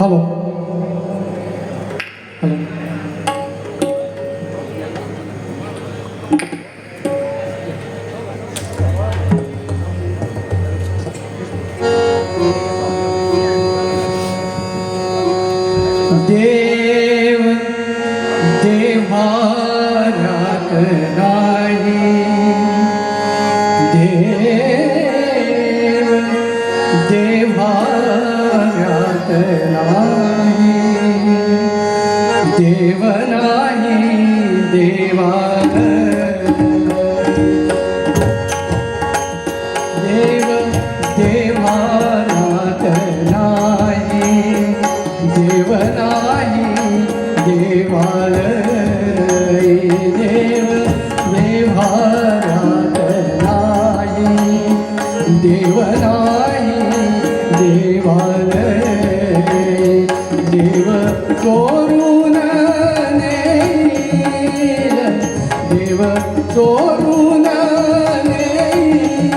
好 नाही देव नाही देवा चोरून नेईल देव चोरून नेईल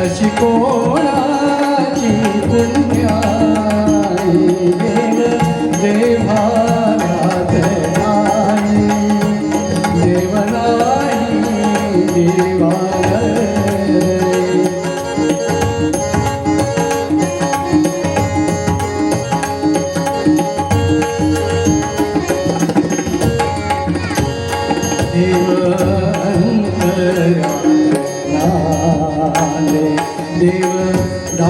अशी कोणाची दुनिया देव देवाला देव नाही देवा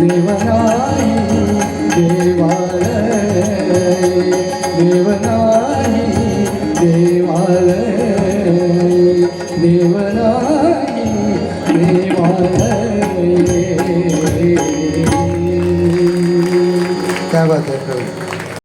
ദേവനായി ദേവാലയ ദേവനായി ദേവാലയ ദേവനായി